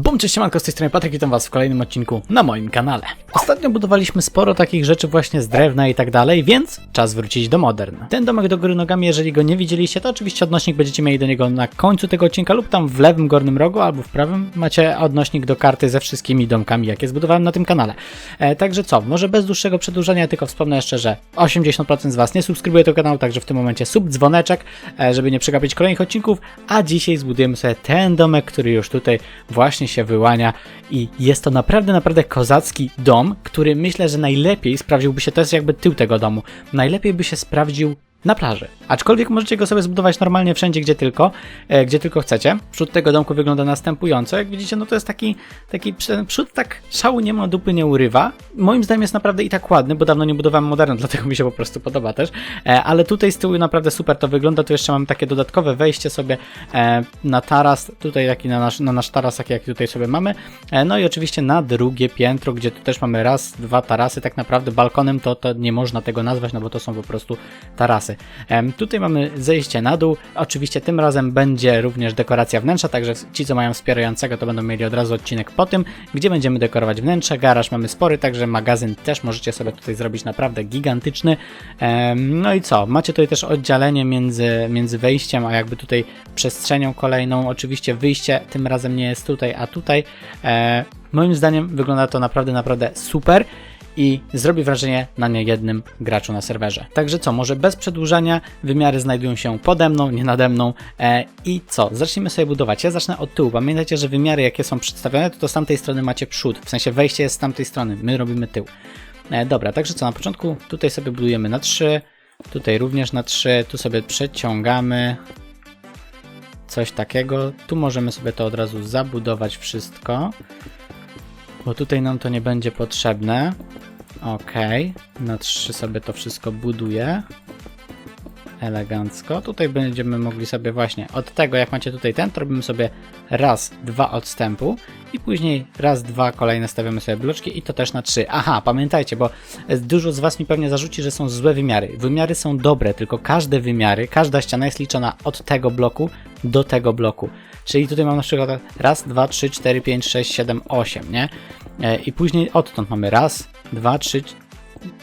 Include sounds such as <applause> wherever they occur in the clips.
Bum, cześć, siemanko, z tej strony Patryk, witam was w kolejnym odcinku na moim kanale. Ostatnio budowaliśmy sporo takich rzeczy właśnie z drewna i tak dalej, więc czas wrócić do Modern. Ten domek do góry nogami, jeżeli go nie widzieliście, to oczywiście odnośnik będziecie mieli do niego na końcu tego odcinka lub tam w lewym górnym rogu albo w prawym macie odnośnik do karty ze wszystkimi domkami, jakie zbudowałem na tym kanale. E, także co, może bez dłuższego przedłużenia, tylko wspomnę jeszcze, że 80% z was nie subskrybuje tego kanału, także w tym momencie sub dzwoneczek, e, żeby nie przegapić kolejnych odcinków, a dzisiaj zbudujemy sobie ten domek, który już tutaj właśnie się wyłania i jest to naprawdę, naprawdę kozacki dom, który myślę, że najlepiej sprawdziłby się, to jest jakby tył tego domu, najlepiej by się sprawdził na plaży. Aczkolwiek możecie go sobie zbudować normalnie wszędzie, gdzie tylko, e, gdzie tylko chcecie. Przód tego domku wygląda następująco. Jak widzicie, no to jest taki, taki przód tak szału nie ma, dupy nie urywa. Moim zdaniem jest naprawdę i tak ładny, bo dawno nie budowałem modernu, <laughs> dlatego mi się po prostu podoba też. E, ale tutaj z tyłu naprawdę super to wygląda. Tu jeszcze mam takie dodatkowe wejście sobie e, na taras, tutaj taki na nasz, na nasz taras, taki jak tutaj sobie mamy. E, no i oczywiście na drugie piętro, gdzie tu też mamy raz, dwa tarasy. Tak naprawdę balkonem to, to nie można tego nazwać, no bo to są po prostu tarasy. Tutaj mamy zejście na dół. Oczywiście tym razem będzie również dekoracja wnętrza, także ci, co mają wspierającego, to będą mieli od razu odcinek po tym, gdzie będziemy dekorować wnętrze. Garaż mamy spory, także magazyn też możecie sobie tutaj zrobić naprawdę gigantyczny. No i co? Macie tutaj też oddzielenie między, między wejściem, a jakby tutaj przestrzenią kolejną. Oczywiście wyjście tym razem nie jest tutaj, a tutaj. E, moim zdaniem wygląda to naprawdę, naprawdę super i zrobi wrażenie na niejednym graczu na serwerze. Także co, może bez przedłużania, wymiary znajdują się pode mną, nie nade mną e, i co, zacznijmy sobie budować. Ja zacznę od tyłu. Pamiętajcie, że wymiary jakie są przedstawione, to, to z tamtej strony macie przód, w sensie wejście jest z tamtej strony, my robimy tył. E, dobra, także co, na początku tutaj sobie budujemy na 3, tutaj również na 3, tu sobie przeciągamy coś takiego. Tu możemy sobie to od razu zabudować wszystko. Bo tutaj nam to nie będzie potrzebne. Ok, na 3 sobie to wszystko buduję. Elegancko. Tutaj będziemy mogli sobie właśnie od tego, jak macie tutaj ten, to robimy sobie raz, dwa odstępu i później raz, dwa kolejne stawiamy sobie bloczki i to też na trzy. Aha, pamiętajcie, bo dużo z Was mi pewnie zarzuci, że są złe wymiary. Wymiary są dobre, tylko każde wymiary, każda ściana jest liczona od tego bloku do tego bloku. Czyli tutaj mam na przykład raz, dwa, trzy, cztery, pięć, sześć, siedem, osiem, nie? E, I później odtąd mamy raz, dwa, trzy,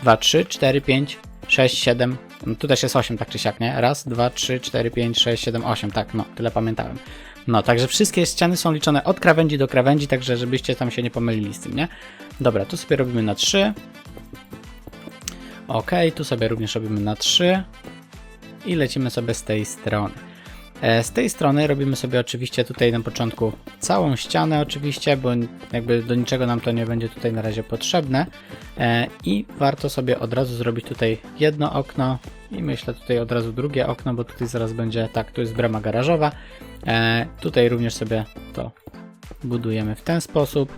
dwa, trzy, cztery, pięć, sześć, siedem. No tu też jest osiem, tak czy siak, nie? Raz, dwa, trzy, cztery, pięć, sześć, siedem, osiem. Tak, no, tyle pamiętałem. No, także wszystkie ściany są liczone od krawędzi do krawędzi, także żebyście tam się nie pomylili z tym, nie? Dobra, tu sobie robimy na 3. Ok, tu sobie również robimy na 3. I lecimy sobie z tej strony. E, Z tej strony robimy sobie oczywiście tutaj na początku całą ścianę oczywiście, bo jakby do niczego nam to nie będzie tutaj na razie potrzebne. E, i warto sobie od razu zrobić tutaj jedno okno i myślę tutaj od razu drugie okno, bo tutaj zaraz będzie, tak, tu jest brama garażowa. E, tutaj również sobie to budujemy w ten sposób.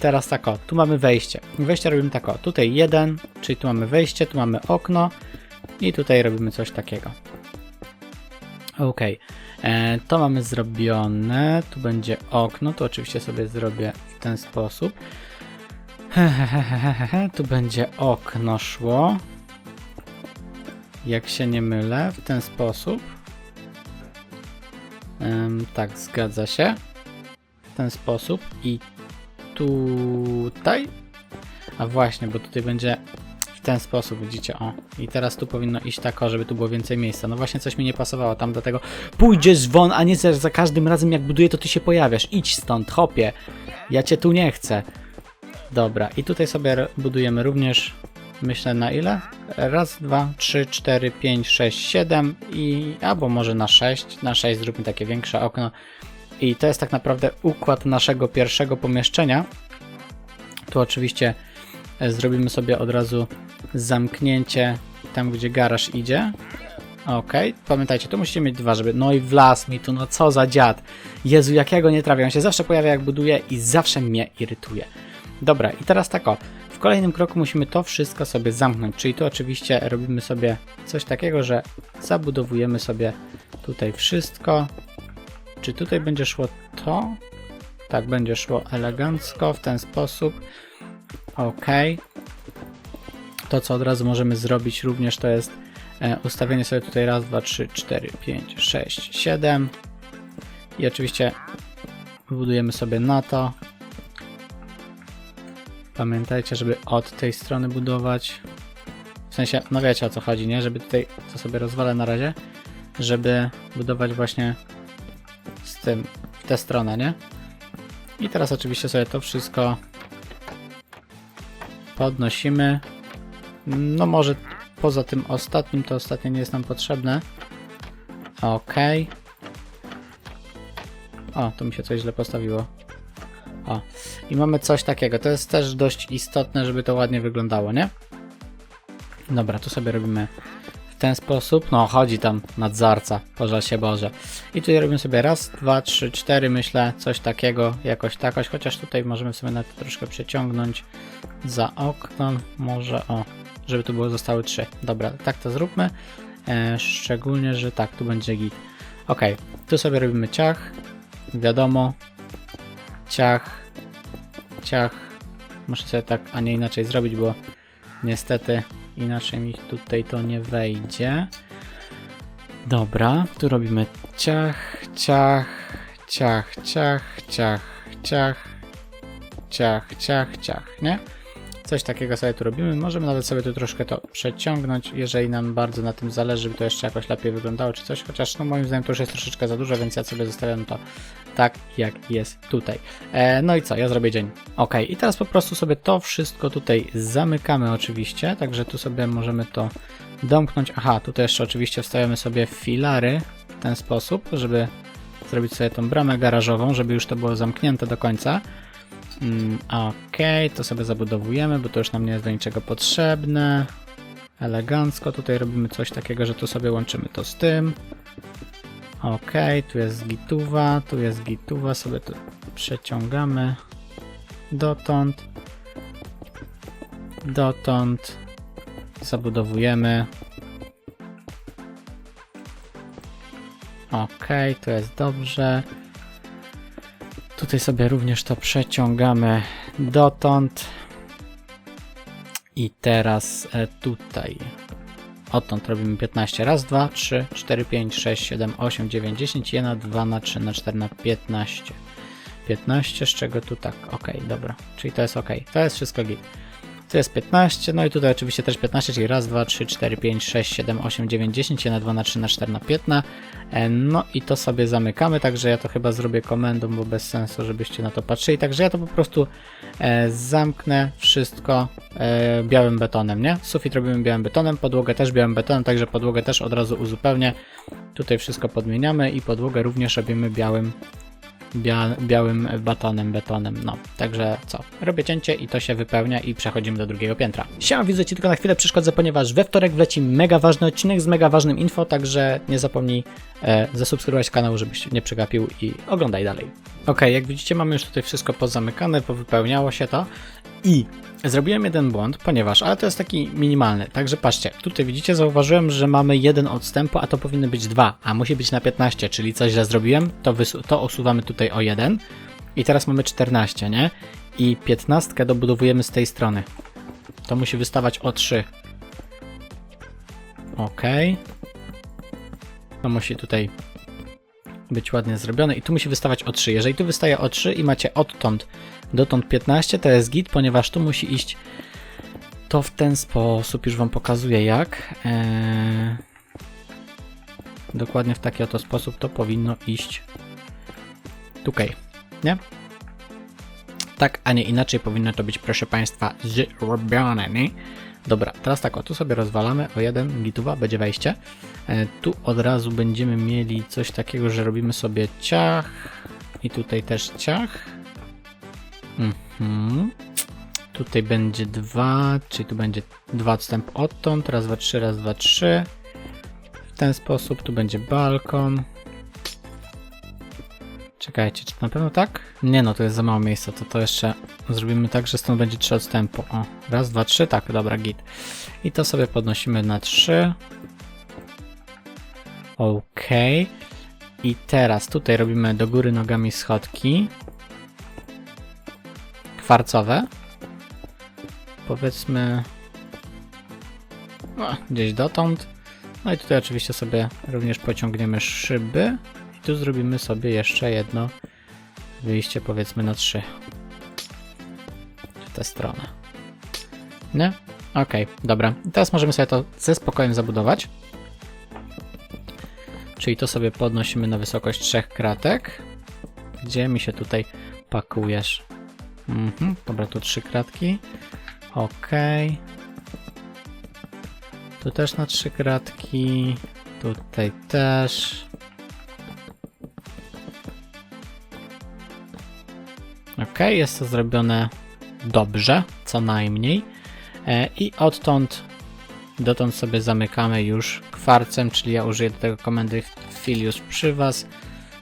Teraz tak o, tu mamy wejście. Wejście robimy tak o, tutaj jeden, czyli tu mamy wejście, tu mamy okno i tutaj robimy coś takiego Ok, e, to mamy zrobione. Tu będzie okno, to oczywiście sobie zrobię w ten sposób. <laughs> Tu będzie okno szło. Jak się nie mylę, w ten sposób. Tak, zgadza się. W ten sposób i tutaj. A właśnie, bo tutaj będzie ten sposób, widzicie, o. I teraz tu powinno iść tak, o, żeby tu było więcej miejsca. No właśnie coś mi nie pasowało tam do tego. Pójdziesz won, a nie za, za każdym razem jak buduję, to ty się pojawiasz. Idź stąd, hopie. Ja cię tu nie chcę. Dobra, i tutaj sobie budujemy również, myślę na ile? Raz, dwa, trzy, cztery, pięć, sześć, siedem i albo może na sześć. Na sześć zróbmy takie większe okno. I to jest tak naprawdę układ naszego pierwszego pomieszczenia. Tu oczywiście e, zrobimy sobie od razu zamknięcie tam, gdzie garaż idzie. Ok, pamiętajcie, tu musicie mieć dwa, żeby... No i wlazł mi tu, no co za dziad. Jezu, jak ja go nie trawię, on się zawsze pojawia jak buduję i zawsze mnie irytuje. Dobra, i teraz tak o, w kolejnym kroku musimy to wszystko sobie zamknąć, czyli tu oczywiście robimy sobie coś takiego, że zabudowujemy sobie tutaj wszystko. Czy tutaj będzie szło to? Tak, będzie szło elegancko w ten sposób. Ok. To, co od razu możemy zrobić również, to jest e, ustawienie sobie tutaj raz, dwa, trzy, cztery, pięć, sześć, siedem. I oczywiście wybudujemy sobie na to. Pamiętajcie, żeby od tej strony budować. W sensie, no wiecie o co chodzi, nie? Żeby tutaj, co sobie rozwalę na razie, żeby budować właśnie z tym, w tę stronę, nie? I teraz oczywiście sobie to wszystko podnosimy. No może poza tym ostatnim, to ostatnie nie jest nam potrzebne. Okej. O, tu mi się coś źle postawiło. O, i mamy coś takiego. To jest też dość istotne, żeby to ładnie wyglądało, nie? Dobra, tu sobie robimy w ten sposób. No, chodzi tam nadzorca, pożal się Boże. I tutaj robimy sobie raz, dwa, trzy, cztery, myślę, coś takiego, jakoś takoś, chociaż tutaj możemy sobie nawet troszkę przeciągnąć za okno, może o, żeby tu było zostały trzy. Dobra, tak to zróbmy. E, szczególnie, że tak, tu będzie git. Ok, tu sobie robimy ciach, wiadomo, ciach, ciach. Muszę sobie tak, a nie inaczej zrobić, bo niestety inaczej mi tutaj to nie wejdzie. Dobra, tu robimy ciach, ciach, ciach, ciach, ciach, ciach, ciach, ciach, ciach, nie? Coś takiego sobie tu robimy. Możemy nawet sobie tu troszkę to przeciągnąć, jeżeli nam bardzo na tym zależy, żeby to jeszcze jakoś lepiej wyglądało czy coś, chociaż no moim zdaniem to już jest troszeczkę za dużo, więc ja sobie zostawiam to tak, jak jest tutaj. E, no i co, ja zrobię dzień. Ok, i teraz po prostu sobie to wszystko tutaj zamykamy oczywiście, także tu sobie możemy to domknąć. Aha, tutaj jeszcze oczywiście wstawiamy sobie filary w ten sposób, żeby zrobić sobie tą bramę garażową, żeby już to było zamknięte do końca. Mm, Okej, to sobie zabudowujemy, bo to już nam nie jest do niczego potrzebne. Elegancko tutaj robimy coś takiego, że tu sobie łączymy to z tym. Okej, tu jest gituwa, tu jest gituwa, sobie to przeciągamy dotąd. Dotąd zabudowujemy. Okej, to jest dobrze. Tutaj sobie również to przeciągamy dotąd. I teraz e, tutaj. Odtąd robimy 15. Raz, dwa, trzy, cztery, pięć, sześć, siedem, osiem, dziewięć, dziesięć, 1, 2 na 3 na 4 na 15. 15, z czego tu tak, ok, dobra, czyli to jest ok, to jest wszystko git. Tu jest 15, no i tutaj oczywiście też 15, czyli raz, 2, 3, 4, 5, 6, 7, 8, 9, 10, 1, 2 na 3 na 4 na 15. E, No i to sobie zamykamy, także ja to chyba zrobię komendą, bo bez sensu, żebyście na to patrzyli. Także ja to po prostu e, zamknę wszystko e, białym betonem, nie? Sufit robimy białym betonem, podłogę też białym betonem, także podłogę też od razu uzupełnię. Tutaj wszystko podmieniamy i podłogę również robimy białym bia białym batonem, betonem, no. Także co, robię cięcie i to się wypełnia i przechodzimy do drugiego piętra. Siema, widzę Ci tylko na chwilę przeszkodzę, ponieważ we wtorek wleci mega ważny odcinek z mega ważnym info, także nie zapomnij e, zasubskrybować kanał, żebyś nie przegapił i oglądaj dalej. Ok, jak widzicie mamy już tutaj wszystko pozamykane, powypełniało się to i zrobiłem jeden błąd, ponieważ, ale to jest taki minimalny, także patrzcie, tutaj widzicie, zauważyłem, że mamy jeden odstępu, a to powinny być dwa, a musi być na 15, czyli coś źle zrobiłem, to, to usuwamy tutaj o jeden i teraz mamy 14, nie? I 15 dobudowujemy z tej strony. To musi wystawać o 3. Ok. To musi tutaj być ładnie zrobione i tu musi wystawać o 3. Jeżeli tu wystaje o 3 i macie odtąd dotąd 15, to jest git, ponieważ tu musi iść to w ten sposób, już Wam pokazuję jak. Eee, dokładnie w taki oto sposób to powinno iść tutaj, nie? Tak, a nie inaczej powinno to być, proszę Państwa, zrobione, nie? Dobra, teraz tak, o tu sobie rozwalamy o jeden gituwa, będzie wejście. E, tu od razu będziemy mieli coś takiego, że robimy sobie ciach i tutaj też ciach. Mhm. Tutaj będzie dwa, czyli tu będzie dwa odstęp odtąd, raz, dwa, trzy, raz, dwa, trzy. W ten sposób tu będzie balkon. Czekajcie, czy to na pewno tak? Nie no, to jest za mało miejsca, to to jeszcze zrobimy tak, że stąd będzie trzy odstępu. O, raz, dwa, trzy, tak, dobra, git. I to sobie podnosimy na trzy. Ok. I teraz tutaj robimy do góry nogami schodki. Kwarcowe. Powiedzmy no, gdzieś dotąd. No i tutaj oczywiście sobie również pociągniemy szyby. I tu zrobimy sobie jeszcze jedno wyjście powiedzmy na 3. W tę stronę. Nie? Okej, dobra. I Teraz możemy sobie to ze spokojem zabudować. Czyli to sobie podnosimy na wysokość trzech kratek. Gdzie mi się tutaj pakujesz? Mhm, dobra, tu trzy kratki. Okej. Tu też na trzy kratki. Tutaj też. Ok, jest to zrobione dobrze, co najmniej. E, I odtąd dotąd sobie zamykamy już kwarcem, czyli ja użyję do tego komendy Filius przy Was.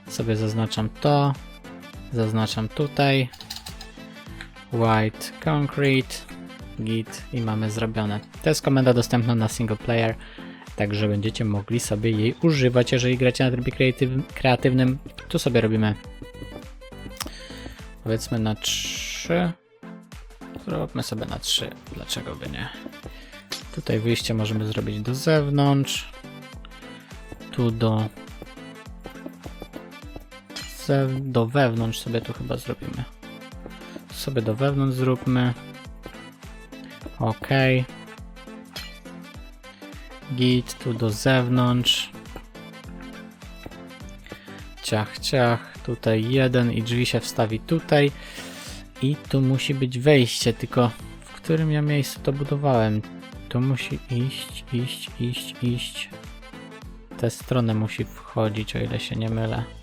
Sobie zaznaczam to, zaznaczam tutaj white concrete git i mamy zrobione. To jest komenda dostępna na single player, także będziecie mogli sobie jej używać, jeżeli gracie na trybie kreatyw- kreatywnym. Tu sobie robimy powiedzmy na 3. Zróbmy sobie na 3, dlaczego by nie. Tutaj wyjście możemy zrobić do zewnątrz. Tu do do wewnątrz sobie tu chyba zrobimy. Sobie do wewnątrz zróbmy. OK. Git tu do zewnątrz. Ciach, ciach. Tutaj jeden i drzwi się wstawi tutaj. I tu musi być wejście, tylko w którym ja miejscu to budowałem? Tu musi iść, iść, iść, iść. Tę stronę musi wchodzić, o ile się nie mylę.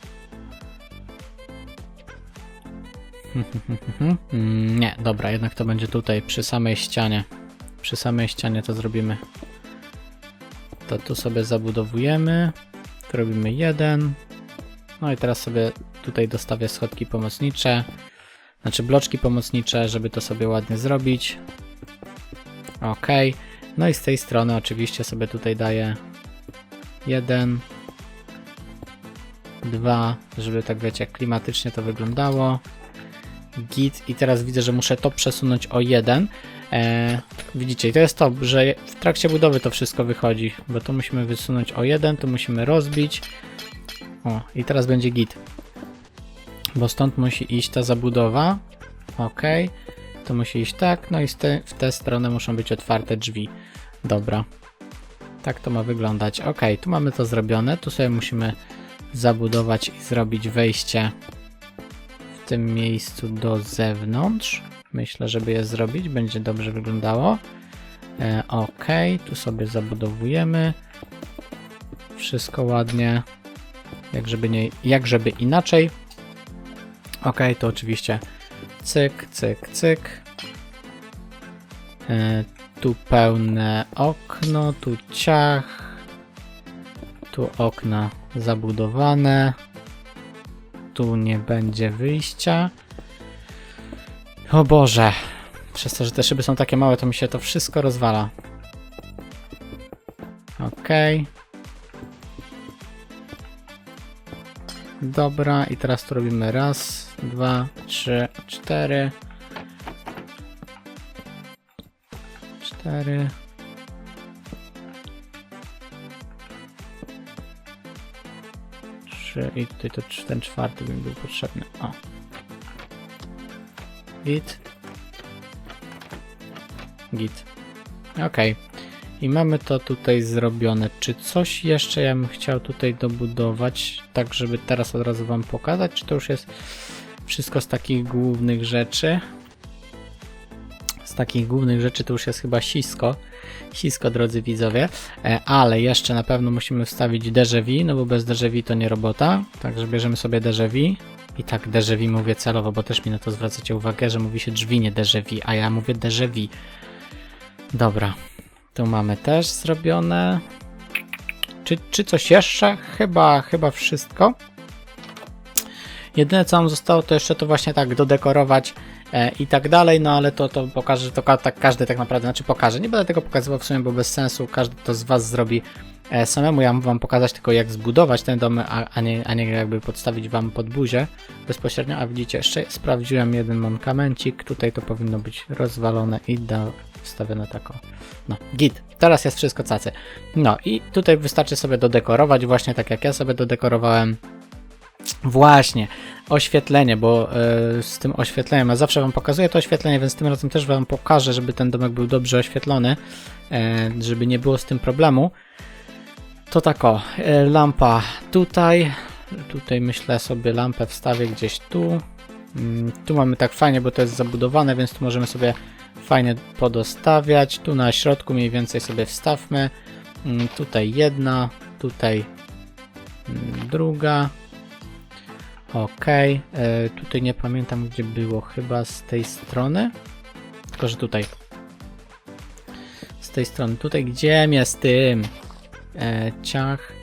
<laughs> Nie, dobra, jednak to będzie tutaj, przy samej ścianie. Przy samej ścianie to zrobimy. To tu sobie zabudowujemy. Tu robimy jeden. No i teraz sobie tutaj dostawię schodki pomocnicze. Znaczy bloczki pomocnicze, żeby to sobie ładnie zrobić. Ok. No i z tej strony oczywiście sobie tutaj daję jeden, dwa, żeby tak wiecie, klimatycznie to wyglądało. Git i teraz widzę, że muszę to przesunąć o jeden. E, widzicie, i to jest to, że w trakcie budowy to wszystko wychodzi, bo to musimy wysunąć o jeden, tu musimy rozbić. O, i teraz będzie git. Bo stąd musi iść ta zabudowa. Ok. To musi iść tak, no i te, w tę stronę muszą być otwarte drzwi. Dobra. Tak to ma wyglądać. Ok, tu mamy to zrobione. Tu sobie musimy zabudować i zrobić wejście w tym miejscu do zewnątrz. Myślę, żeby je zrobić, będzie dobrze wyglądało. E, ok, tu sobie zabudowujemy. Wszystko ładnie. Jak żeby, nie, jak żeby inaczej. Ok, to oczywiście cyk, cyk, cyk. E, tu pełne okno, tu ciach. Tu okna zabudowane. Tu nie będzie wyjścia. O Boże. Przez to, że te szyby są takie małe, to mi się to wszystko rozwala. Okej. Dobra, i teraz tu robimy raz, dwa, trzy, cztery. Cztery. Trzy i tutaj to ten czwarty by mi był potrzebny. O. Git. Git. Okej. I mamy to tutaj zrobione. Czy coś jeszcze ja bym chciał tutaj dobudować, tak żeby teraz od razu wam pokazać, czy to już jest wszystko z takich głównych rzeczy? Z takich głównych rzeczy to już jest chyba sisko. Sisko, drodzy widzowie. E, ale jeszcze na pewno musimy wstawić déjà no bo bez déjà to nie robota. Także bierzemy sobie déjà I tak déjà mówię celowo, bo też mi na to zwracacie uwagę, że mówi się drzwi, nie déjà a ja mówię déjà Dobra, tu mamy też zrobione. Czy, czy coś jeszcze? Chyba, chyba wszystko. Jedyne co nam zostało to jeszcze to właśnie tak dodekorować i tak dalej, no ale to, to pokażę, to ka tak każdy tak naprawdę, znaczy pokaże. Nie będę tego pokazywał w sumie, bo bez sensu, każdy to z Was zrobi e, samemu. Ja mam Wam pokazać tylko jak zbudować ten dom, a, a, nie, a nie jakby podstawić Wam pod buzię bezpośrednio. A widzicie, jeszcze sprawdziłem jeden mankamencik, tutaj to powinno być rozwalone i da, wstawione tako. No, git. Teraz jest wszystko cacy. No i tutaj wystarczy sobie dodekorować, właśnie tak jak ja sobie dodekorowałem. Właśnie, oświetlenie, bo e, z tym oświetleniem, ja zawsze wam pokazuję to oświetlenie, więc tym razem też wam pokażę, żeby ten domek był dobrze oświetlony, e, żeby nie było z tym problemu. To tak o, e, lampa tutaj, tutaj myślę sobie lampę wstawię gdzieś tu. Mm, Tu mamy tak fajnie, bo to jest zabudowane, więc tu możemy sobie fajnie podostawiać. Tu na środku mniej więcej sobie wstawmy. Mm, Tutaj jedna, tutaj mm, druga. Ok, e, tutaj nie pamiętam gdzie było, chyba z tej strony. Tylko, że tutaj. Z tej strony. Tutaj gdzie jest tym? E, ciach.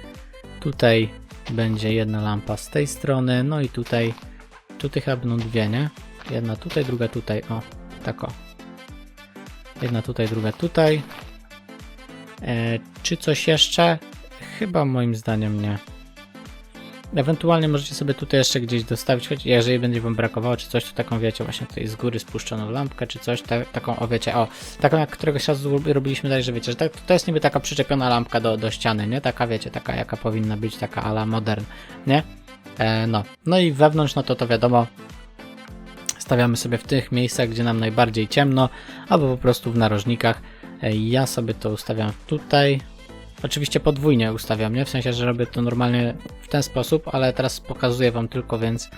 Tutaj będzie jedna lampa z tej strony. No i tutaj. Tutaj chyba będą dwie, nie? Jedna tutaj, druga tutaj. O, tak o. Jedna tutaj, druga tutaj. E, czy coś jeszcze? Chyba moim zdaniem nie. Ewentualnie możecie sobie tutaj jeszcze gdzieś dostawić, choć jeżeli będzie wam brakowało czy coś, to taką wiecie, właśnie tutaj z góry spuszczoną lampkę czy coś, ta, taką, o wiecie, o, taką jak któregoś razu rob- robiliśmy dalej, że wiecie, że tak, to jest niby taka przyczepiona lampka do, do ściany, nie? Taka wiecie, taka jaka powinna być, taka ala modern, nie? E, no, no i wewnątrz, no to to wiadomo, stawiamy sobie w tych miejscach, gdzie nam najbardziej ciemno, albo po prostu w narożnikach. E, Ja sobie to ustawiam tutaj. Oczywiście podwójnie ustawiam, nie? W sensie, że robię to normalnie w ten sposób, ale teraz pokazuję wam tylko, więc,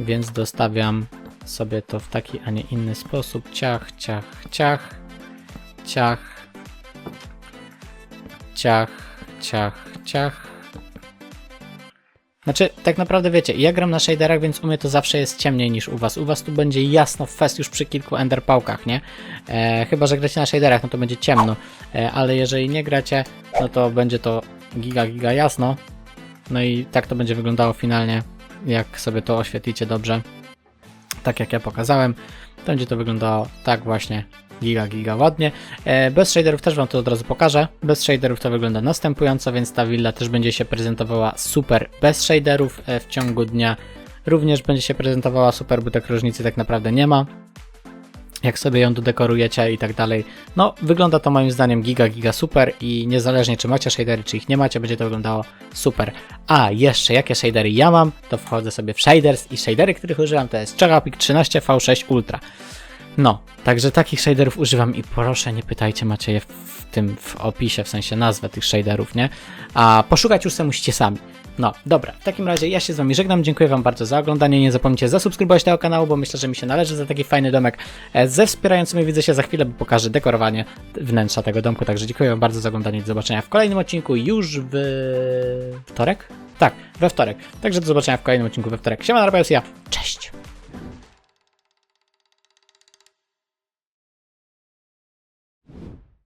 więc dostawiam sobie to w taki, a nie inny sposób. Ciach, ciach, ciach, ciach, ciach, ciach, ciach. Znaczy, tak naprawdę wiecie, ja gram na shaderach, więc u mnie to zawsze jest ciemniej niż u was. U was tu będzie jasno fest już przy kilku enderpałkach, nie? E, chyba, że gracie na shaderach, no to będzie ciemno. E, ale jeżeli nie gracie, no to będzie to giga, giga jasno. No i tak to będzie wyglądało finalnie, jak sobie to oświetlicie dobrze. Tak jak ja pokazałem, to będzie to wyglądało tak właśnie giga, giga ładnie. E, bez shaderów też Wam to od razu pokażę. Bez shaderów to wygląda następująco, więc ta willa też będzie się prezentowała super bez shaderów e, w ciągu dnia. Również będzie się prezentowała super, bo tak różnicy tak naprawdę nie ma. Jak sobie ją dodekorujecie i tak dalej. No, wygląda to moim zdaniem giga, giga super i niezależnie czy macie shadery, czy ich nie macie, będzie to wyglądało super. A jeszcze jakie shadery ja mam, to wchodzę sobie w shaders i shadery, których używam to jest Cherapik 13 V6 Ultra. No, także takich shaderów używam i proszę nie pytajcie, macie je w tym w opisie, w sensie nazwę tych shaderów, nie? A poszukać już sobie musicie sami. No, dobra, w takim razie ja się z wami żegnam, dziękuję wam bardzo za oglądanie, nie zapomnijcie zasubskrybować tego kanału, bo myślę, że mi się należy za taki fajny domek. E, Ze wspierającymi widzę się za chwilę, bo pokażę dekorowanie wnętrza tego domku, także dziękuję wam bardzo za oglądanie i do zobaczenia w kolejnym odcinku już w wtorek? Tak, we wtorek. Także do zobaczenia w kolejnym odcinku we wtorek. Siema, Narbeus, ja, cześć!